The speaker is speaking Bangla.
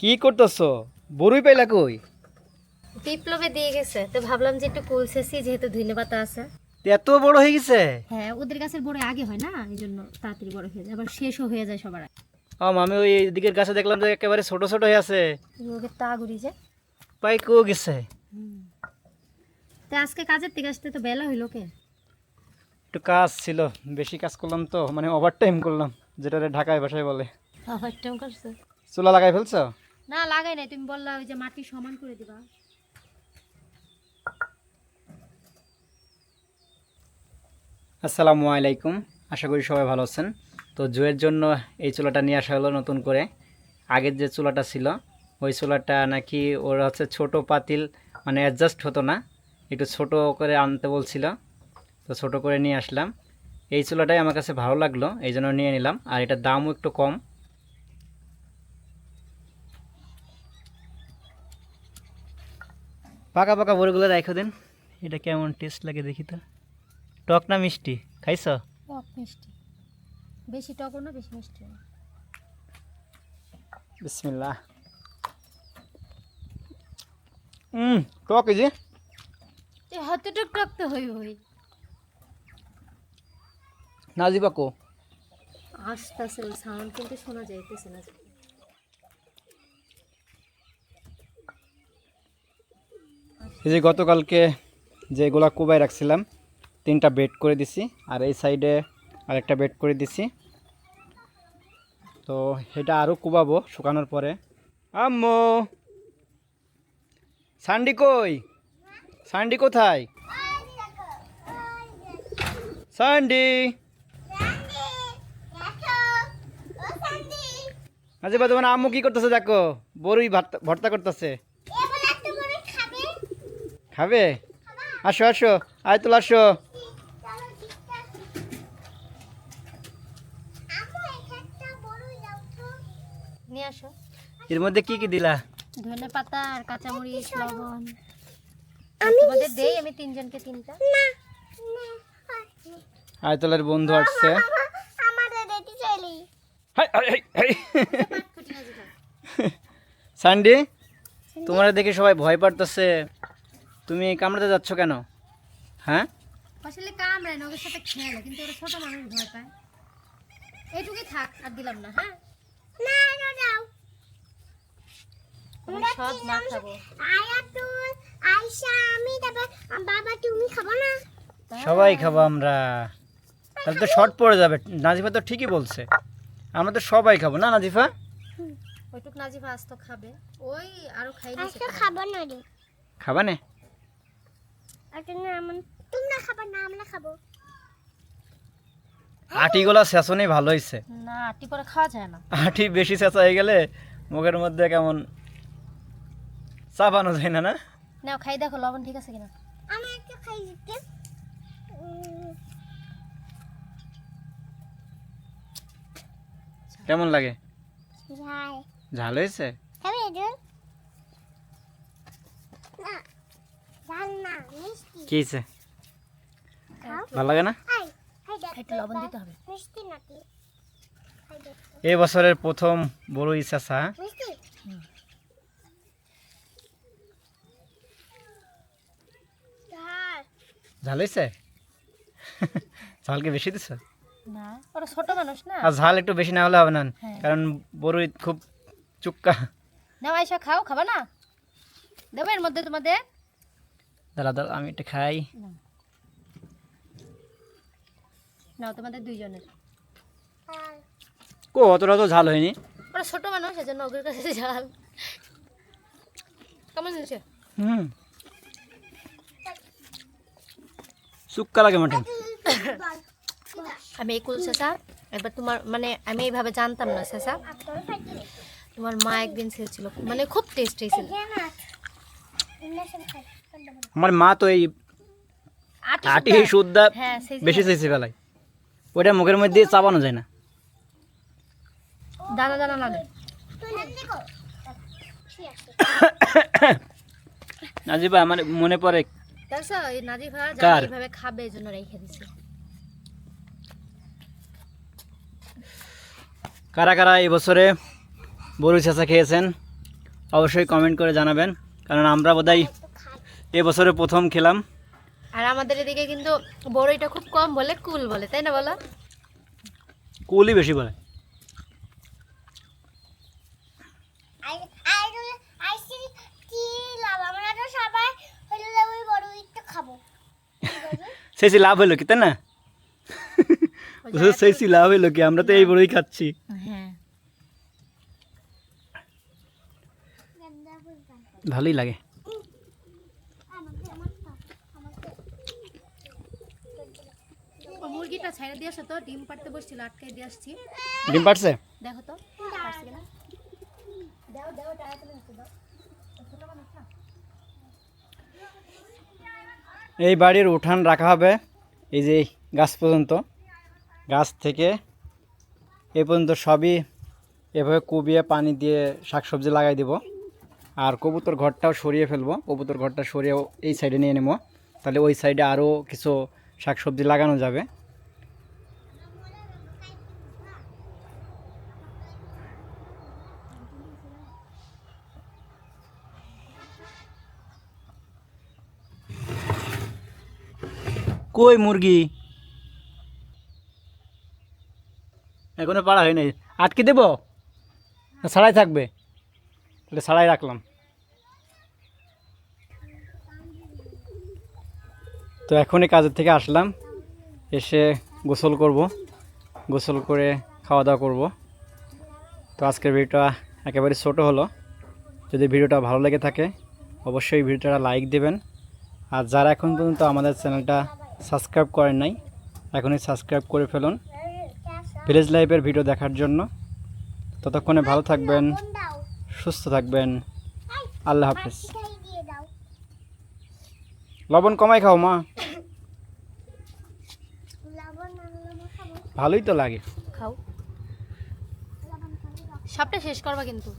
কি করতেছো? বড়ুই পাইলা কই? বিপ্লবে দিয়ে গেছে তো ভাবলাম যে একটু কুলসেসি যেহেতু পাতা আছে। এত বড় হয়ে গেছে? হ্যাঁ ওদের গাছের বড় আগে হয় না এই জন্য তাড়াতাড়ি বড় হয়ে যায় আবার শেষও হয়ে যায় সবার আগে। ও আমি ওই দিকের গাছে দেখলাম যে একেবারে ছোট ছোট হয়ে আছে। ওকে তা ঘুরি যে। পাই কো গেছে তো আজকে কাজের থেকে আসতে তো বেলা হইল কে একটু কাজ ছিল বেশি কাজ করলাম তো মানে ওভার টাইম করলাম যেটা ঢাকায় ভাষায় বলে। আবার টাইম করছ? চুলা লাগাই ফেলছো? না, লাগাই নাই। তুমি বললা ওই যে মাটি সমান করে দিবা। আসসালামু আলাইকুম। আশা করি সবাই ভালো আছেন। তো জুয়ের জন্য এই চুলাটা নিয়ে আসা হলো নতুন করে। আগের যে চুলাটা ছিল, ওই চুলাটা নাকি ওর হচ্ছে ছোট পাতিল মানে অ্যাডজাস্ট হতো না। একটু ছোট করে আনতে বলছিল। তো ছোট করে নিয়ে আসলাম। এই চুলাটাই আমার কাছে ভালো লাগল, এই জন্য নিয়ে নিলাম। আর এটার দামও একটু কম। পাকা পাকা বড়গুলো রেখে দিন। এটা কেমন টেস্ট লাগে দেখি তো। টক না মিষ্টি? খাইছ? টক মিষ্টি। বেশি টক না বেশি মিষ্টি। না বিসমিল্লাহ। হুম টক এই যে। হাতে টক টক তো হই হই। নাজিবা কো আস্তে সাউন্ড কিন্তু শোনা যাইতেছে না। এই যে গতকালকে যেগুলা কুবাই রাখছিলাম, তিনটা বেড করে দিছি, আর এই সাইডে আরেকটা বেড করে দিছি। তো এটা আরও কুবাবো শুকানোর পরে। আম্মু! সান্ডি কই? সান্ডি কোথায়? সান্ডি! আচ্ছা তোমার আম্মু কি করতেছে দেখো? বড়ই ভর্তা করতেছে। খাবে আসো আসো আয় তোলা আসো। নিয়ে আসো। এর মধ্যে কি কি দিলা? ধনে পাতা আর কাঁচামরিচ লবণ। তোমাদের দেই আমি তিনজনকে তিনটা। আয়তলার বন্ধু আসছে। Hi, hi, hi, hi. Sandy. তোমার দেখে সবাই ভয় পারতেছে। তুমি কামড়াতে যাচ্ছ কেন? হ্যাঁ? আসলে কামড়ায় না ওদের সাথে খেলে কিন্তু ওরা ছোট মানুষ ভয় পায়। এইটুকুই থাক আর দিলাম না হ্যাঁ? আমি সব না খাব। বাবা তুমি খাব না? সবাই খাব আমরা। তাহলে তো শর্ট পড়ে যাবে। নাজিফা তো ঠিকই বলছে। আমরা তো সবাই খাব না নাজিফা? ওইটুক নাজিফা আজ তো খাবে। ওই আরও খাইনি আজকে খাব না রে। খাবা না? আজকে না তোমরা খাব না আমরা খাব। আটিগুলো শেষনেই ভালো হয়েছে না আটি পরে খাওয়া যায় না। আটি বেশি চেঁচা হয়ে গেলে মুখের মধ্যে কেমন চাপানো যায় না না? নাও খাই দেখো লবণ ঠিক আছে কিনা? আমি একটু খাই দিতে। কেমন লাগে? ঝাল। ঝাল হয়েছে খাবি না। কি হয়েছে ভালো লাগে না? হাই হাই দেখ একটু লবণ দিতে হবে। মিষ্টি নাকি? হাই দেখ। এই বছরের প্রথম বড় ইচ্ছা ঝাল। হয়েছে ঝালকে বেশি দিছ? ছোট মানুষ না। আর ঝাল একটু বেশি না হলে হবে না। হ্যাঁ। কারণ বড়ই খুব চুক্কা। আইসা খাও খাবা না? দেবো এর মধ্যে তোমাদের। দাঁড়া দাঁড়া আমি এটা খাই। নাও তোমাদের দুইজনের। কো অতটা তো ঝাল হয়নি। ওরা ছোট মানুষ এজন্য ওদের কাছে ঝাল। কেমন হয়েছে? হুম। চুক্কা লাগে মাঠে আমি এই কুল শেষা এবার তোমার মানে আমি এইভাবে জানতাম না শেষা তোর তোমার মা একদিন ছিল মানে খুব টেস্টি ছিল। জানা ইন্ডাকশন খাই আমার মা তো এই আটি সুদ্ধা। হ্যাঁ বেশি চাইছে বেলায়। ওইটা মুখের মধ্যে চাপানো যায় না। দানা দানা আছে নাজিবা আমার মনে পড়ে কার? খাবে জন্য রেখে দিছে। কারা কারা এই বছরে বড়ি চেঁচা খেয়েছেন অবশ্যই কমেন্ট করে জানাবেন। কারণ আমরা বোধহয় এবছরে প্রথম খেলাম। আর আমাদের এদিকে কিন্তু বড়ইটা খুব কম বলে কুল বলে তাই না বলো? কুলই বেশি বলে। সেই লাভ হলো কি তাই না? সেই লাভ হলো কি আমরা তো এই বড়ই খাচ্ছি। হ্যাঁ। ভালোই লাগে। আমাকে আমার দাও, আমাকে ও মুরগিটা ছাইড়া দিয়ে আসো তো ডিম পাড়তে বসছিল আটকাই দিয়ে আসছি। ডিম পারছে দেখো তো পারছে কিনা? দাও দাও টাকা তুলে দাও। এই বাড়ির উঠান রাখা হবে এই যে গাছ পর্যন্ত। গাছ থেকে এ পর্যন্ত সবই এভাবে কুবিয়ে পানি দিয়ে শাকসবজি লাগাই দেব। আর কবুতর ঘরটাও সরিয়ে ফেলব। কবুতর ঘরটা সরিয়ে এই সাইডে নিয়ে নেব। তাহলে ওই সাইডে আরও কিছু শাকসবজি লাগানো যাবে। কই মুরগি? এখনও পাড়া হয় নাই আটকে দেবো? ছাড়াই থাকবে। তাহলে ছাড়াই রাখলাম। তো এখনই কাজের থেকে আসলাম, এসে গোসল করব, গোসল করে খাওয়া দাওয়া করব। তো আজকের ভিডিওটা একেবারে ছোটো হলো, যদি ভিডিওটা ভালো লেগে থাকে, অবশ্যই ভিডিওটা লাইক দেবেন। আর যারা এখন পর্যন্ত আমাদের চ্যানেলটা সাবস্ক্রাইব করেন নাই, এখনই সাবস্ক্রাইব করে ফেলুন। ভিলেজ লাইফের ভিডিও দেখার জন্য। ততক্ষণে ভালো থাকবেন, সুস্থ থাকবেন। আল্লাহ হাফেজ। লবণ কমাই খাও মা লবণ না লবণ খাব ভালোই তো লাগে। খাও। সবটা শেষ করবা কিন্তু।